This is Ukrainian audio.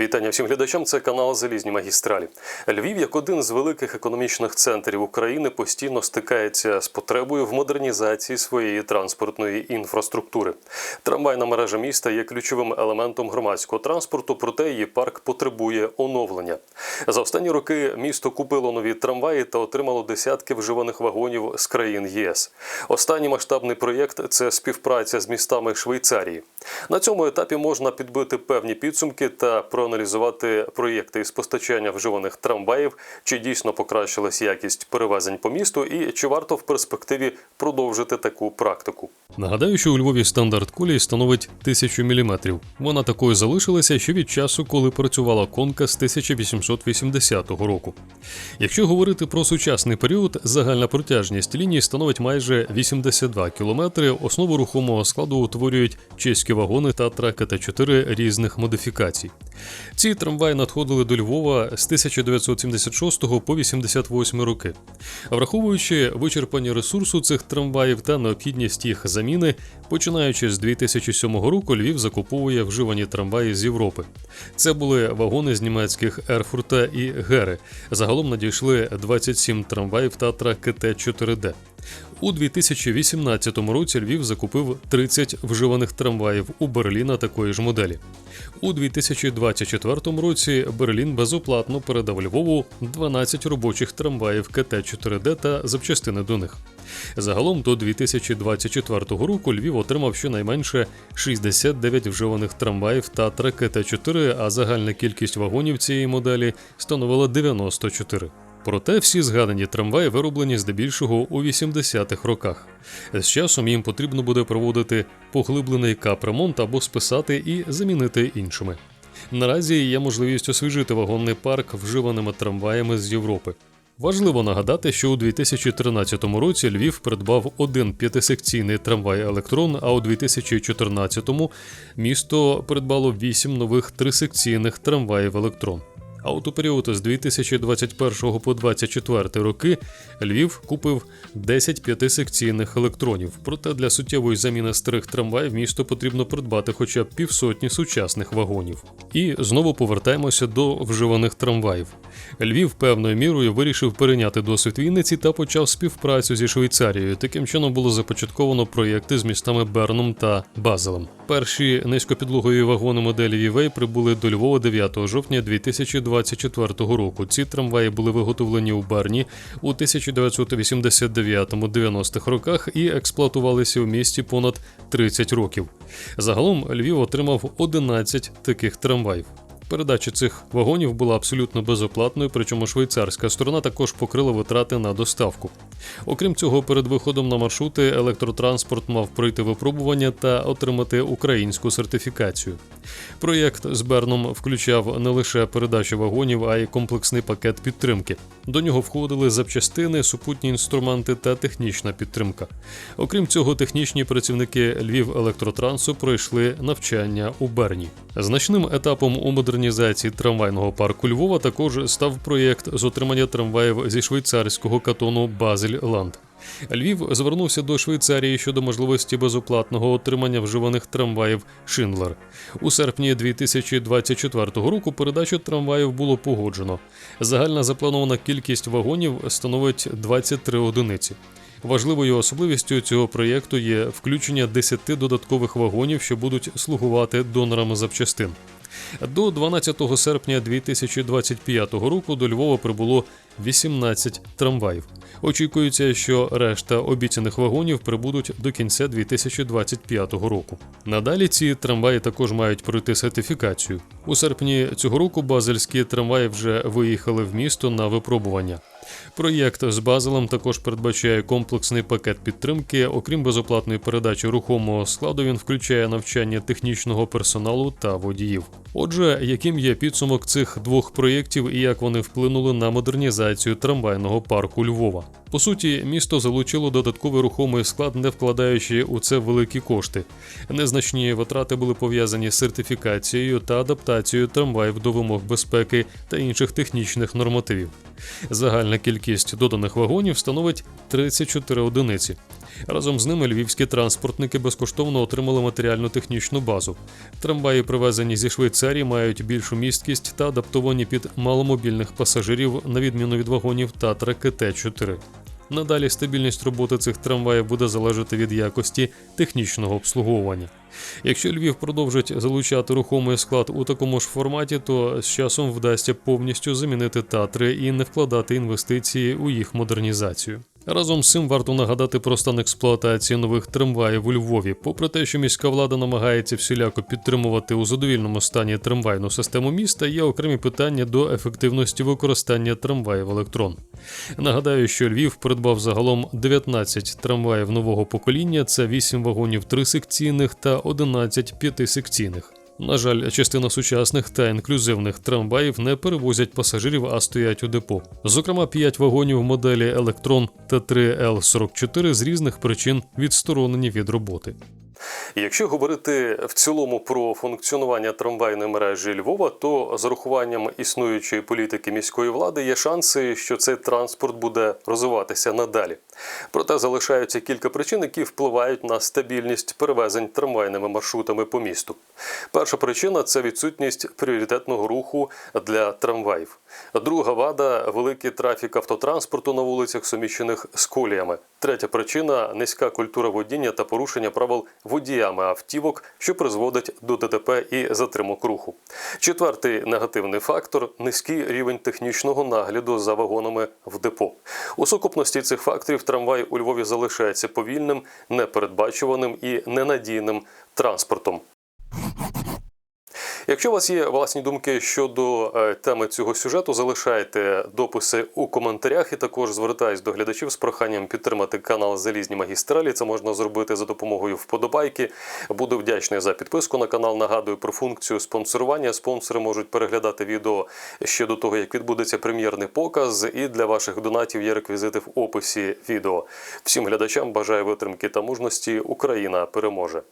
Вітання всім глядачам. Це канал Залізні магістралі. Львів, як один з великих економічних центрів України, постійно стикається з потребою в модернізації своєї транспортної інфраструктури. Трамвайна мережа міста є ключовим елементом громадського транспорту, проте її парк потребує оновлення. За останні роки місто купило нові трамваї та отримало десятки вживаних вагонів з країн ЄС. Останній масштабний проєкт це співпраця з містами Швейцарії. На цьому етапі можна підбити певні підсумки та проаналізувати проєкти із постачання вживаних трамваїв, чи дійсно покращилась якість перевезень по місту, і чи варто в перспективі продовжити таку практику. Нагадаю, що у Львові стандарт колії становить 1000 мм. Вона такою залишилася ще від часу, коли працювала конка з 1880 року. Якщо говорити про сучасний період, загальна протяжність лінії становить майже 82 км. Основу рухомого складу утворюють чеські вагони та траки та 4 різних модифікацій. Ці трамваї надходили до Львова з 1976 по 88 роки. Враховуючи вичерпання ресурсу цих трамваїв та необхідність їх заміни, починаючи з 2007 року, Львів закуповує вживані трамваї з Європи. Це були вагони з німецьких Ерфурта і Гери. Загалом надійшли 27 трамваїв Татра КТ-4Д. У 2018 році Львів закупив 30 вживаних трамваїв у Берліна такої ж моделі. У 2024 році Берлін безоплатно передав Львову 12 робочих трамваїв КТ-4Д та запчастини до них. Загалом до 2024 року Львів отримав щонайменше 69 вживаних трамваїв Татра КТ-4, а загальна кількість вагонів цієї моделі становила 94. Проте всі згадані трамваї вироблені здебільшого у 80-х роках. З часом їм потрібно буде проводити поглиблений капремонт або списати і замінити іншими. Наразі є можливість освіжити вагонний парк вживаними трамваями з Європи. Важливо нагадати, що у 2013 році Львів придбав один п'ятисекційний трамвай Електрон, а у 2014-му місто придбало вісім нових трисекційних трамваїв Електрон. А от у період з 2021 по 2024 роки Львів купив 10 п'ятисекційних електронів. Проте для суттєвої заміни старих трамваїв місто потрібно придбати хоча б півсотні сучасних вагонів. І знову повертаємося до вживаних трамваїв. Львів певною мірою вирішив перейняти досвід Вінниці та почав співпрацю зі Швейцарією. Таким чином було започатковано проєкти з містами Берном та Базелем. Перші низькопідлогові вагони моделі Вівей прибули до Львова 9 жовтня 2024 року. Ці трамваї були виготовлені у Берні у 1989-90-х роках і експлуатувалися у місті понад 30 років. Загалом Львів отримав 11 таких трамваїв. Передача цих вагонів була абсолютно безоплатною, причому швейцарська сторона також покрила витрати на доставку. Окрім цього, перед виходом на маршрути електротранспорт мав пройти випробування та отримати українську сертифікацію. Проєкт з Берном включав не лише передачу вагонів, а й комплексний пакет підтримки. До нього входили запчастини, супутні інструменти та технічна підтримка. Окрім цього, технічні працівники Львів електротрансу пройшли навчання у Берні. Значним етапом у модернізації трамвайного парку Львова також став проєкт з отримання трамваїв зі швейцарського катону Базель Ланд. Львів звернувся до Швейцарії щодо можливості безоплатного отримання вживаних трамваїв Шиндлер. У серпні 2024 року передачу трамваїв було погоджено. Загальна запланована кількість вагонів становить 23 одиниці. Важливою особливістю цього проєкту є включення 10 додаткових вагонів, що будуть слугувати донорами запчастин. До 12 серпня 2025 року до Львова прибуло 18 трамваїв. Очікується, що решта обіцяних вагонів прибудуть до кінця 2025 року. Надалі ці трамваї також мають пройти сертифікацію. У серпні цього року базельські трамваї вже виїхали в місто на випробування. Проєкт з Базелем також передбачає комплексний пакет підтримки. Окрім безоплатної передачі рухомого складу, він включає навчання технічного персоналу та водіїв. Отже, яким є підсумок цих двох проєктів і як вони вплинули на модернізацію трамвайного парку Львова? По суті, місто залучило додатковий рухомий склад, не вкладаючи у це великі кошти. Незначні витрати були пов'язані з сертифікацією та адаптацією трамваїв до вимог безпеки та інших технічних нормативів. Загальна кількість доданих вагонів становить 34 одиниці. Разом з ними львівські транспортники безкоштовно отримали матеріально-технічну базу. Трамваї, привезені зі Швейцарії, мають більшу місткість та адаптовані під маломобільних пасажирів, на відміну від вагонів Татра КТ-4. Надалі стабільність роботи цих трамваїв буде залежати від якості технічного обслуговування. Якщо Львів продовжить залучати рухомий склад у такому ж форматі, то з часом вдасться повністю замінити татри і не вкладати інвестиції у їх модернізацію. Разом з цим варто нагадати про стан експлуатації нових трамваїв у Львові. Попри те, що міська влада намагається всіляко підтримувати у задовільному стані трамвайну систему міста, є окремі питання до ефективності використання трамваїв електрон. Нагадаю, що Львів придбав загалом 19 трамваїв нового покоління, це 8 вагонів трисекційних та 11 п'ятисекційних. На жаль, частина сучасних та інклюзивних трамваїв не перевозять пасажирів, а стоять у депо. Зокрема, 5 вагонів моделі Електрон Т3Л44 з різних причин відсторонені від роботи. Якщо говорити в цілому про функціонування трамвайної мережі Львова, то з урахуванням існуючої політики міської влади є шанси, що цей транспорт буде розвиватися надалі. Проте залишаються кілька причин, які впливають на стабільність перевезень трамвайними маршрутами по місту. Перша причина це відсутність пріоритетного руху для трамваїв. Друга вада великий трафік автотранспорту на вулицях, суміщених з коліями. Третя причина низька культура водіння та порушення правил водіями автівок, що призводить до ДТП і затримок руху. Четвертий негативний фактор низький рівень технічного нагляду за вагонами в депо. У сукупності цих факторів трамвай у Львові залишається повільним, непередбачуваним і ненадійним транспортом. Якщо у вас є власні думки щодо е, теми цього сюжету, залишайте дописи у коментарях і також звертаюсь до глядачів з проханням підтримати канал Залізні магістралі. Це можна зробити за допомогою вподобайки. Буду вдячний за підписку на канал. Нагадую про функцію спонсорування. Спонсори можуть переглядати відео ще до того, як відбудеться прем'єрний показ. І для ваших донатів є реквізити в описі відео. Всім глядачам бажаю витримки та мужності. Україна переможе.